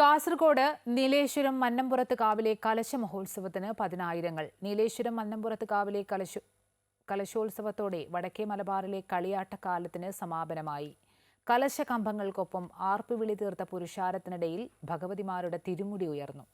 കാസർഗോഡ് നീലേശ്വരം മന്നംപുറത്ത് കാവിലെ കലശ മഹോത്സവത്തിന് പതിനായിരങ്ങൾ. നീലേശ്വരം മന്നംപുറത്ത് കാവിലെ കലശ കലശോത്സവത്തോടെ വടക്കേ മലബാറിലെ കളിയാട്ടക്കാലത്തിന് സമാപനമായി. കലശകമ്പങ്ങൾക്കൊപ്പം ആർപ്പുവിളി തീർത്ത പുരുഷാരത്തിനിടയിൽ ഭഗവതിമാരുടെ തിരുമുടി ഉയർന്നു.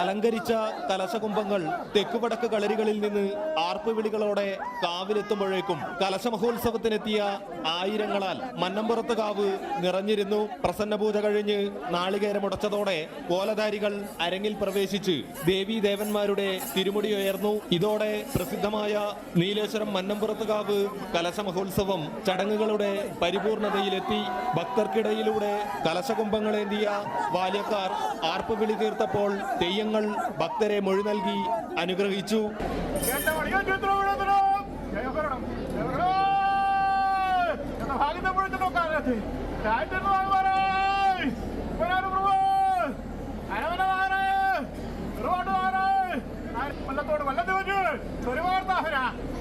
അലങ്കരിച്ച കലശകുംഭങ്ങൾ തെക്കുവടക്ക് കളരികളിൽ നിന്ന് ആർപ്പുവിളികളോടെ കാവിലെത്തുമ്പോഴേക്കും കലശമഹോത്സവത്തിനെത്തിയ ആയിരങ്ങളാൽ മന്നമ്പുറത്ത് കാവ് നിറഞ്ഞിരുന്നു. പ്രസന്നപൂജ കഴിഞ്ഞ് നാളികേരമുടച്ചതോടെ കോലധാരികൾ അരങ്ങിൽ പ്രവേശിച്ച് ദേവീ ദേവന്മാരുടെ തിരുമുടി ഉയർന്നു. ഇതോടെ പ്രസിദ്ധമായ നീലേശ്വരം മന്നമ്പുറത്ത് കാവ് കലശമഹോത്സവം ചടങ്ങുകളുടെ പരിപൂർണതയിലെത്തി. ഭക്തർക്കിടയിലൂടെ കലശകുംഭങ്ങളേന്തിയ ബാല്യക്കാർ ആർപ്പുവിളി തീർത്തപ്പോൾ തെയ്യങ്ങൾ ഭക്തരെ മൊഴി നൽകി അനുഗ്രഹിച്ചു കൊല്ലത്തോട് കൊല്ലത്ത് വെച്ച് ഒരു വാർത്ത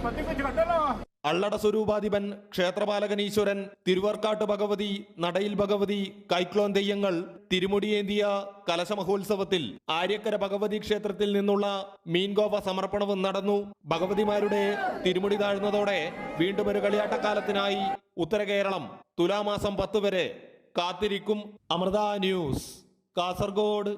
പത്തിക്കുച്ച് കണ്ടല്ലോ അള്ളട സ്വരൂപാധിപൻ ക്ഷേത്രപാലകൻ ഈശ്വരൻ തിരുവർക്കാട്ട് ഭഗവതി നടയിൽ ഭഗവതി കൈക്ലോൻ തെയ്യങ്ങൾ തിരുമുടിയേന്തിയ കലശമഹോത്സവത്തിൽ ആര്യക്കര ഭഗവതി ക്ഷേത്രത്തിൽ നിന്നുള്ള മീൻഗോവ സമർപ്പണവും നടന്നു. ഭഗവതിമാരുടെ തിരുമുടി താഴ്ന്നതോടെ വീണ്ടും ഒരു കളിയാട്ടക്കാലത്തിനായി ഉത്തര കേരളം തുലാമാസം പത്ത് വരെ കാത്തിരിക്കും. അമൃത ന്യൂസ് കാസർഗോഡ്.